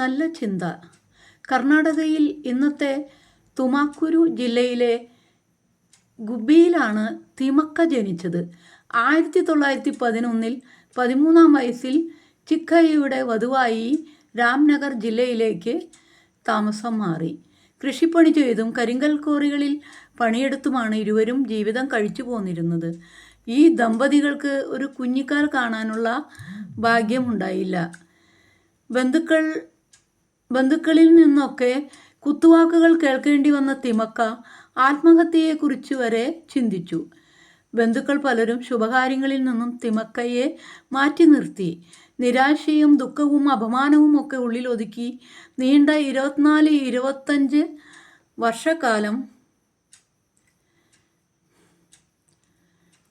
നല്ല ചിന്ത. കർണാടകയിൽ ഇന്നത്തെ തുമാക്കുരു ജില്ലയിലെ ഗുബിയിലാണ് തിമക്ക ജനിച്ചത്. ആയിരത്തി തൊള്ളായിരത്തി പതിനൊന്നിൽ പതിമൂന്നാം വയസ്സിൽ ചിക്കയ്യയുടെ വധുവായി രാംനഗർ ജില്ലയിലേക്ക് താമസം മാറി. കൃഷിപ്പണി ചെയ്തും കരിങ്കൽ കോറികളിൽ പണിയെടുത്തുമാണ് ഇരുവരും ജീവിതം കഴിച്ചു പോന്നിരുന്നത്. ഈ ദമ്പതികൾക്ക് ഒരു കുഞ്ഞിക്കാൽ കാണാനുള്ള ഭാഗ്യമുണ്ടായില്ല ബന്ധുക്കൾ ബന്ധുക്കളിൽ നിന്നൊക്കെ കുത്തുവാക്കുകൾ കേൾക്കേണ്ടി വന്ന തിമക്ക ആത്മഹത്യയെക്കുറിച്ച് വരെ ചിന്തിച്ചു. ബന്ധുക്കൾ പലരും ശുഭകാര്യങ്ങളിൽ നിന്നും തിമക്കയെ മാറ്റി നിർത്തി. നിരാശയും ദുഃഖവും അപമാനവും ഒക്കെ ഉള്ളിൽ ഒതുക്കി നീണ്ട ഇരുപത്തിനാല് ഇരുപത്തഞ്ച് വർഷക്കാലം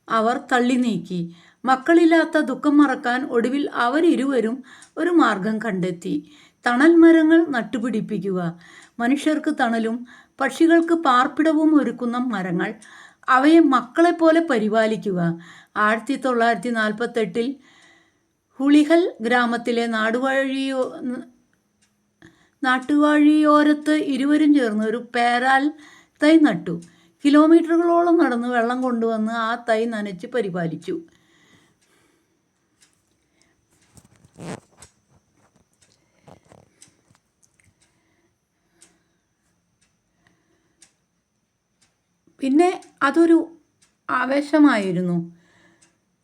അവർ തള്ളി നീക്കി. മക്കളില്ലാത്ത ദുഃഖം മറക്കാൻ ഒടുവിൽ അവരിരുവരും ഒരു മാർഗം കണ്ടെത്തി. തണൽ മരങ്ങൾ നട്ടുപിടിപ്പിക്കുക. മനുഷ്യർക്ക് തണലും പക്ഷികൾക്ക് പാർപ്പിടവും ഒരുക്കുന്ന മരങ്ങൾ അവയെ മക്കളെപ്പോലെ പരിപാലിക്കുക. ആയിരത്തി തൊള്ളായിരത്തി നാൽപ്പത്തെട്ടിൽ ഹുളിഹൽ ഗ്രാമത്തിലെ നാടുവഴിയോ നാട്ടുവഴിയോരത്ത് ഇരുവരും ചേർന്ന് ഒരു പേരാൽ തൈ നട്ടു. കിലോമീറ്ററുകളോളം നടന്ന് വെള്ളം കൊണ്ടുവന്ന് ആ തൈ നനച്ച് പരിപാലിച്ചു. പിന്നെ അതൊരു ആവേശമായിരുന്നു.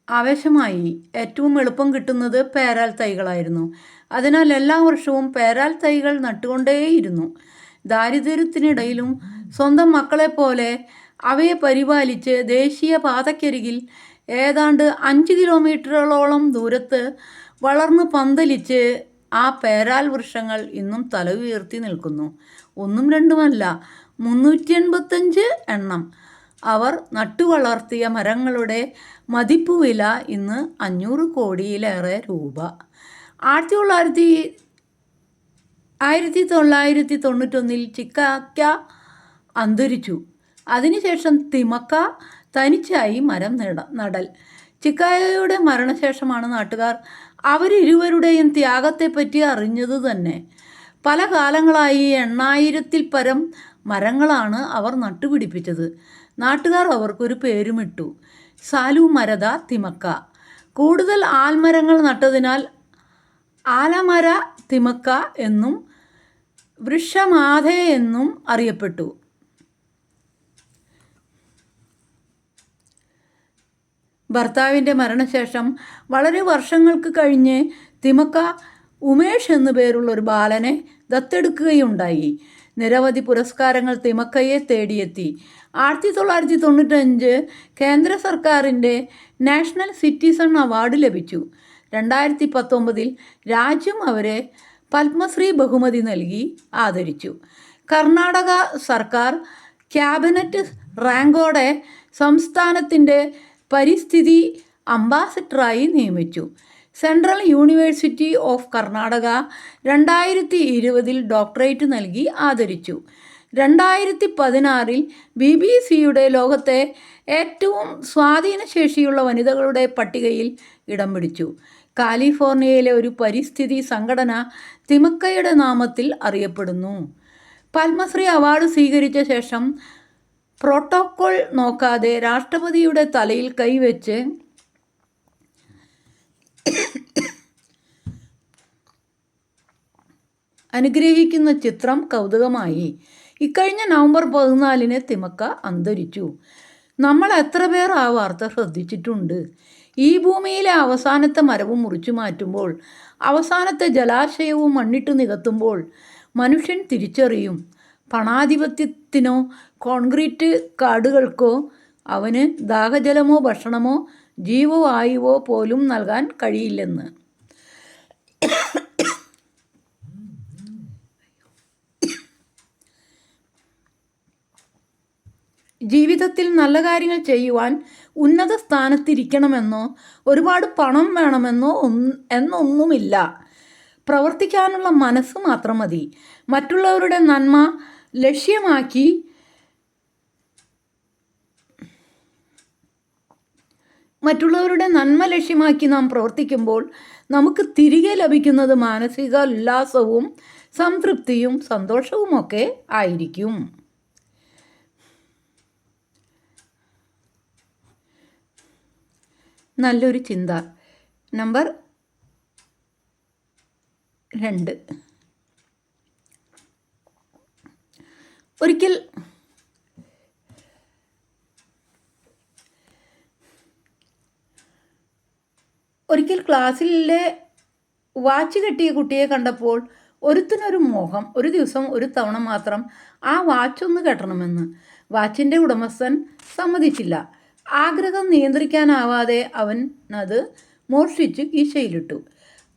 ആവേശമായി. ഏറ്റവും എളുപ്പം കിട്ടുന്നത് പേരാൽ തൈകളായിരുന്നു. അതിനാൽ എല്ലാ വർഷവും പേരാൽ തൈകൾ നട്ടുകൊണ്ടേയിരുന്നു. ദാരിദ്ര്യത്തിനിടയിലും സ്വന്തം മക്കളെപ്പോലെ അവയെ പരിപാലിച്ച് ദേശീയ പാതയ്ക്കരികിൽ ഏതാണ്ട് അഞ്ച് കിലോമീറ്ററുകളോളം ദൂരത്ത് വളർന്ന് പന്തലിച്ച് ആ പേരാൽ വൃക്ഷങ്ങൾ ഇന്നും തല ഉയർത്തി നിൽക്കുന്നു. ഒന്നും രണ്ടുമല്ല മുന്നൂറ്റി എൺപത്തഞ്ച് എണ്ണം. അവർ നട്ടുവളർത്തിയ മരങ്ങളുടെ മതിപ്പ് വില ഇന്ന് അഞ്ഞൂറ് കോടിയിലേറെ രൂപ. ആയിരത്തി തൊള്ളായിരത്തി ആയിരത്തി തൊള്ളായിരത്തി തൊണ്ണൂറ്റൊന്നിൽ ചിക്കാക്ക അന്തരിച്ചു. അതിനുശേഷം തിമക്ക തനിച്ചായി മരം നട നടൽ. ചിക്കായയുടെ മരണശേഷമാണ് നാട്ടുകാർ അവരിരുവരുടെയും ത്യാഗത്തെപ്പറ്റി അറിഞ്ഞത് തന്നെ. പല കാലങ്ങളായി എണ്ണായിരത്തിൽ പരം മരങ്ങളാണ് അവർ നട്ടുപിടിപ്പിച്ചത്. നാട്ടുകാർ അവർക്കൊരു പേരുമിട്ടു. സാലു മരത തിമക്ക. കൂടുതൽ ആൽമരങ്ങൾ നട്ടതിനാൽ ആലമര തിമക്ക എന്നും വൃക്ഷമാധേ എന്നും അറിയപ്പെട്ടു. ഭർത്താവിന്റെ മരണശേഷം വളരെ വർഷങ്ങൾക്ക് കഴിഞ്ഞ് തിമക്ക ഉമേഷ് എന്നു പേരുള്ള ഒരു ബാലനെ ദത്തെടുക്കുകയുണ്ടായി. നിരവധി പുരസ്കാരങ്ങൾ തിമക്കയെ തേടിയെത്തി. ആയിരത്തി തൊള്ളായിരത്തി തൊണ്ണൂറ്റഞ്ച് കേന്ദ്ര സർക്കാരിന്റെ നാഷണൽ സിറ്റിസൺ അവാർഡ് ലഭിച്ചു. രണ്ടായിരത്തി പത്തൊമ്പതിൽ രാജ്യം അവരെ പത്മശ്രീ ബഹുമതി നൽകി ആദരിച്ചു. കർണാടക സർക്കാർ ക്യാബിനറ്റ് റാങ്കോടെ സംസ്ഥാനത്തിന്റെ പരിസ്ഥിതി അംബാസഡറായി നിയമിച്ചു. സെൻട്രൽ യൂണിവേഴ്സിറ്റി ഓഫ് കർണാടക രണ്ടായിരത്തി ഇരുപതിൽ ഡോക്ടറേറ്റ് നൽകി ആദരിച്ചു. രണ്ടായിരത്തി പതിനാറിൽ ബി ബി സിയുടെ ലോകത്തെ ഏറ്റവും സ്വാധീനശേഷിയുള്ള വനിതകളുടെ പട്ടികയിൽ ഇടം പിടിച്ചു. കാലിഫോർണിയയിലെ ഒരു പരിസ്ഥിതി സംഘടന തിമക്കയുടെ നാമത്തിൽ അറിയപ്പെടുന്നു. പത്മശ്രീ അവാർഡ് സ്വീകരിച്ച ശേഷം പ്രോട്ടോക്കോൾ നോക്കാതെ രാഷ്ട്രപതിയുടെ തലയിൽ കൈവച്ച് അനുഗ്രഹിക്കുന്ന ചിത്രം കൗതുകമായി. ഇക്കഴിഞ്ഞ നവംബർ പതിനാലിന് തിമക്ക അന്തരിച്ചു. നമ്മൾ എത്ര പേർ ആ വാർത്ത ശ്രദ്ധിച്ചിട്ടുണ്ട്? ഈ ഭൂമിയിലെ അവസാനത്തെ മരവും മുറിച്ചു മാറ്റുമ്പോൾ അവസാനത്തെ ജലാശയവും മണ്ണിട്ട് നികത്തുമ്പോൾ മനുഷ്യൻ തിരിച്ചറിയും. പണാധിപത്യത്തിനോ കോൺക്രീറ്റ് കാടുകൾക്കോ അവന് ദാഹജലമോ ഭക്ഷണമോ ജീവവായുവോ പോലും നൽകാൻ കഴിയില്ലെന്ന്. ജീവിതത്തിൽ നല്ല കാര്യങ്ങൾ ചെയ്യുവാൻ ഉന്നത സ്ഥാനത്തിരിക്കണമെന്നോ ഒരുപാട് പണം വേണമെന്നോ എന്നൊന്നുമില്ല. പ്രവർത്തിക്കാനുള്ള മനസ്സ് മാത്രം മതി. മറ്റുള്ളവരുടെ നന്മ ലക്ഷ്യമാക്കി മറ്റുള്ളവരുടെ നന്മ ലക്ഷ്യമാക്കി നാം പ്രവർത്തിക്കുമ്പോൾ നമുക്ക് തിരികെ ലഭിക്കുന്നത് മാനസിക ഉല്ലാസവും സംതൃപ്തിയും സന്തോഷവുമൊക്കെ ആയിരിക്കും. നല്ലൊരു ചിന്ത. നമ്പർ രണ്ട്. ഒരിക്കൽ ഒരിക്കൽ ക്ലാസ്സിലെ വാച്ച് കെട്ടിയ കുട്ടിയെ കണ്ടപ്പോൾ ഒരുത്തിനൊരു മോഹം ഒരു ദിവസം ഒരു തവണ മാത്രം ആ വാച്ച് ഒന്ന് കെട്ടണമെന്ന്. വാച്ചിന്റെ ഉടമസ്ഥൻ സമ്മതിച്ചില്ല. ആഗ്രഹം നിയന്ത്രിക്കാനാവാതെ അവൻ അത് മോഷിച്ച് കീശയിലിട്ടു.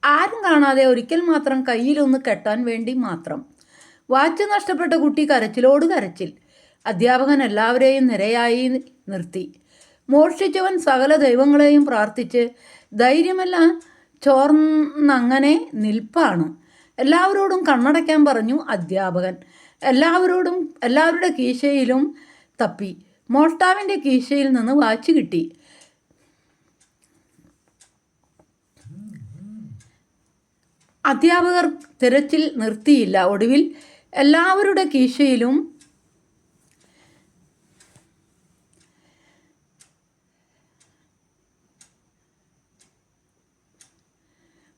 ആരും കാണാതെ ഒരിക്കൽ മാത്രം കയ്യിലൊന്ന് കെട്ടാൻ വേണ്ടി മാത്രം. വാച്ച് നഷ്ടപ്പെട്ട കുട്ടി കരച്ചിലോട് കരച്ചിൽ. അധ്യാപകൻ എല്ലാവരെയും നിരയായി നിർത്തി. മോഷ്ടിച്ചവൻ സകല ദൈവങ്ങളെയും പ്രാർത്ഥിച്ച് ധൈര്യമെല്ലാം ചോർന്നങ്ങനെ നിൽപ്പാണ്. എല്ലാവരോടും കണ്ണടയ്ക്കാൻ പറഞ്ഞു അധ്യാപകൻ. എല്ലാവരോടും എല്ലാവരുടെ കീശയിലും തപ്പി. മോഷ്ടാവിന്റെ കീശയിൽ നിന്ന് വാച്ച് കിട്ടി. അധ്യാപകർ തിരച്ചിൽ നിർത്തിയില്ല. ഒടുവിൽ എല്ലാവരുടെ കീശയിലും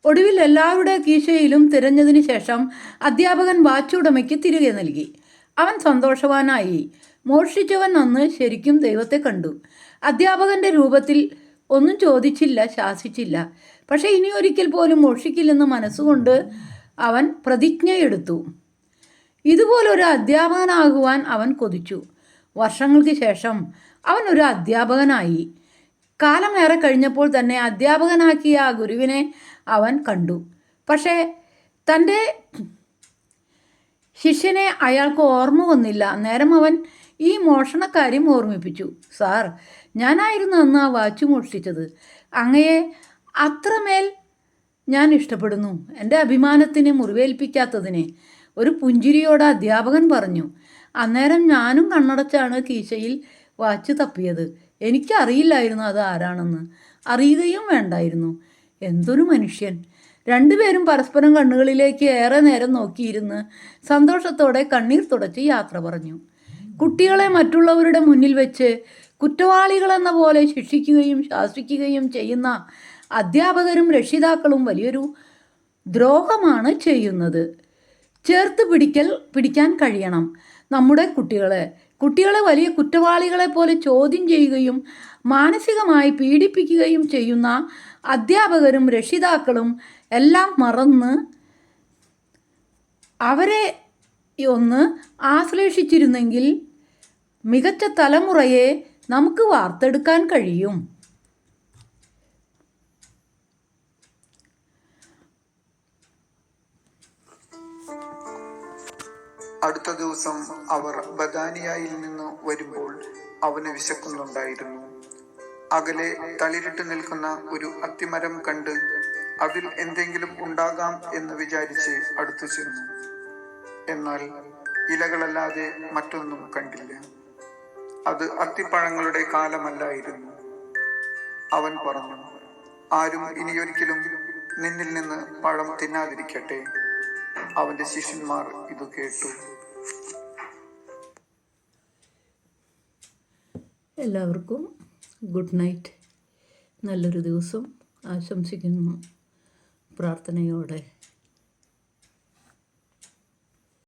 ഒടുവിൽ എല്ലാവരുടെ കീശയിലും തിരഞ്ഞതിന് ശേഷം അധ്യാപകൻ വാച്ചുടമയ്ക്ക് തിരികെ നൽകി. അവൻ സന്തോഷവാനായി. മോഷ്ടിച്ചവൻ അന്ന് ശരിക്കും ദൈവത്തെ കണ്ടു. അധ്യാപകന്റെ രൂപത്തിൽ ഒന്നും ചോദിച്ചില്ല ശാസിച്ചില്ല. പക്ഷേ ഇനി ഒരിക്കൽ പോലും മോഷിക്കില്ലെന്ന് മനസ്സുകൊണ്ട് അവൻ പ്രതിജ്ഞയെടുത്തു. ഇതുപോലൊരു അധ്യാപകനാകുവാൻ അവൻ കൊതിച്ചു. വർഷങ്ങൾക്ക് ശേഷം അവൻ ഒരു അധ്യാപകനായി. കാലമേറെ കഴിഞ്ഞപ്പോൾ തന്നെ അധ്യാപകനാക്കിയ ആ ഗുരുവിനെ അവൻ കണ്ടു. പക്ഷേ തന്റെ ശിഷ്യനെ അയാൾക്ക് ഓർമ്മ വന്നില്ല. നേരം അവൻ ഈ മോഷണക്കാര്യം ഓർമ്മിപ്പിച്ചു. സാർ ഞാനായിരുന്നു അന്ന് ആ വാച്ച് മോഷ്ടിച്ചത്. അങ്ങയെ അത്രമേൽ ഞാൻ ഇഷ്ടപ്പെടുന്നു. എന്റെ അഭിമാനത്തിന് മുറിവേൽപ്പിക്കാത്തതിനെ. ഒരു പുഞ്ചിരിയോട് അധ്യാപകൻ പറഞ്ഞു അന്നേരം ഞാനും കണ്ണടച്ചാണ് കീശയിൽ വാച്ച് തപ്പിയത്. എനിക്കറിയില്ലായിരുന്നു അത് ആരാണെന്ന്. അറിയുകയും വേണ്ടായിരുന്നു. എന്തൊരു മനുഷ്യൻ. രണ്ടുപേരും പരസ്പരം കണ്ണുകളിലേക്ക് ഏറെ നേരം നോക്കിയിരുന്ന് സന്തോഷത്തോടെ കണ്ണീർ തുടച്ച് യാത്ര പറഞ്ഞു. കുട്ടികളെ മറ്റുള്ളവരുടെ മുന്നിൽ വെച്ച് കുറ്റവാളികളെന്ന പോലെ ശിക്ഷിക്കുകയും ശാസിക്കുകയും ചെയ്യുന്ന അധ്യാപകരും രക്ഷിതാക്കളും വലിയൊരു ദ്രോഹമാണ് ചെയ്യുന്നത്. ചേർത്ത് പിടിക്കൽ പിടിക്കാൻ കഴിയണം. നമ്മുടെ കുട്ടികളെ. കുട്ടികളെ വലിയ കുറ്റവാളികളെ പോലെ ചോദ്യം ചെയ്യുകയും മാനസികമായി പീഡിപ്പിക്കുകയും ചെയ്യുന്ന അധ്യാപകരും രക്ഷിതാക്കളും എല്ലാം മറന്ന് അവരെ ഒന്ന് ആശ്ലേഷിച്ചിരുന്നെങ്കിൽ മികച്ച തലമുറയെ നമുക്ക് വാർത്തെടുക്കാൻ കഴിയും. അടുത്ത ദിവസം അവർ ബദാനിയായിൽ നിന്ന് വരുമ്പോൾ അവന് വിശക്കുന്നുണ്ടായിരുന്നു. അകലെ തളിരിട്ട് നിൽക്കുന്ന ഒരു അത്തിമരം കണ്ട് അതിൽ എന്തെങ്കിലും ഉണ്ടാകാം എന്ന് വിചാരിച്ച് അടുത്തു ചെന്നു. എന്നാൽ ഇലകളല്ലാതെ മറ്റൊന്നും കണ്ടില്ല. അത് അത്തിപ്പഴങ്ങളുടെ കാലമല്ലായിരുന്നു. അവൻ പറഞ്ഞു ആരും ഇനിയൊരിക്കലും നിന്നിൽ നിന്ന് പഴം തിന്നാതിരിക്കട്ടെ. അവന്റെ ശിഷ്യന്മാർ ഇത് കേട്ടു. എല്ലാവർക്കും ഗുഡ് നൈറ്റ്. നല്ലൊരു ദിവസം ആശംസിക്കുന്നു. പ്രാർത്ഥനയോടെ